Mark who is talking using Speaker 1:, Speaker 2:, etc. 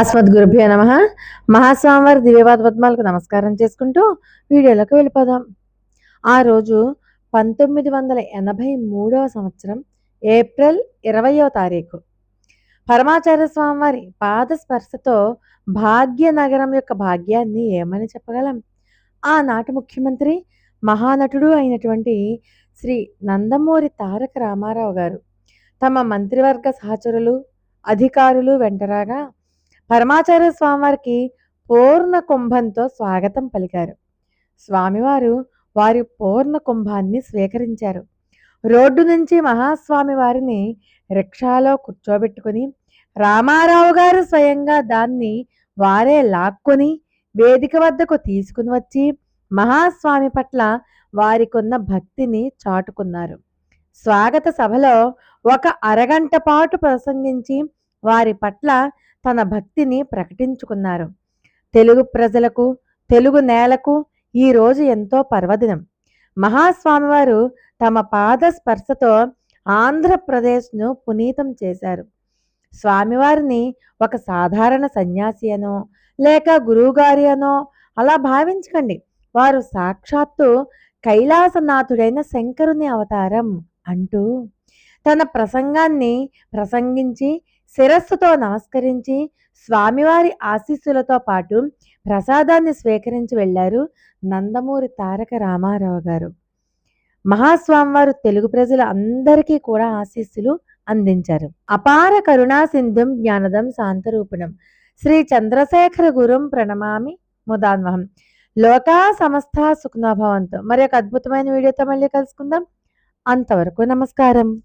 Speaker 1: అస్మద్ గురుభ్యో నమ. మహాస్వామివారి దివ్యవాద పద్మాలకు నమస్కారం చేసుకుంటూ వీడియోలోకి వెళ్ళిపోదాం. ఆ రోజు పంతొమ్మిది వందల ఎనభై మూడవ సంవత్సరం ఏప్రిల్ ఇరవయో తారీఖు. పరమాచార్య స్వామివారి పాదస్పర్శతో భాగ్యనగరం యొక్క భాగ్యాన్ని ఏమని చెప్పగలం? ఆనాటి ముఖ్యమంత్రి మహానటుడు అయినటువంటి శ్రీ నందమూరి తారక రామారావు గారు తమ మంత్రివర్గ సహచరులు అధికారులు వెంటరాగా పరమాచార్య స్వామివారికి పూర్ణ కుంభంతో స్వాగతం పలికారు. స్వామివారు వారి పూర్ణ కుంభాన్ని స్వీకరించారు. రోడ్డు నుంచి మహాస్వామి వారిని రిక్షాలో కూర్చోబెట్టుకుని రామారావు గారు స్వయంగా దాన్ని వారే లాక్కొని వేదిక వద్దకు తీసుకుని వచ్చి మహాస్వామి పట్ల వారికున్న భక్తిని చాటుకున్నారు. స్వాగత సభలో ఒక అరగంట పాటు ప్రసంగించి వారి పట్ల తన భక్తిని ప్రకటించుకున్నారు. తెలుగు ప్రజలకు తెలుగు నేలకు ఈ రోజు ఎంతో పర్వదినం. మహాస్వామివారు తమ పాద స్పర్శతో ఆంధ్రప్రదేశ్ను పునీతం చేశారు. స్వామివారిని ఒక సాధారణ సన్యాసి అనో లేక గురువుగారి అనో అలా భావించకండి. వారు సాక్షాత్తు కైలాసనాథుడైన శంకరుని అవతారం అంటూ తన ప్రసంగాన్ని ప్రసంగించి శిరస్సుతో నమస్కరించి స్వామివారి ఆశీస్సులతో పాటు ప్రసాదాన్ని స్వీకరించి వెళ్ళారు నందమూరి తారక రామారావు గారు. మహాస్వామివారు తెలుగు ప్రజల అందరికీ కూడా ఆశీస్సులు అందించారు. అపార కరుణా సింధుం జ్ఞానదం శాంతరూపిణం. శ్రీ చంద్రశేఖర గురుం ప్రణమామి ముదాన్వహం. లోకా సమస్త సుఖనోభవంతో మరి ఒక అద్భుతమైన వీడియోతో మళ్ళీ కలుసుకుందాం. అంతవరకు నమస్కారం.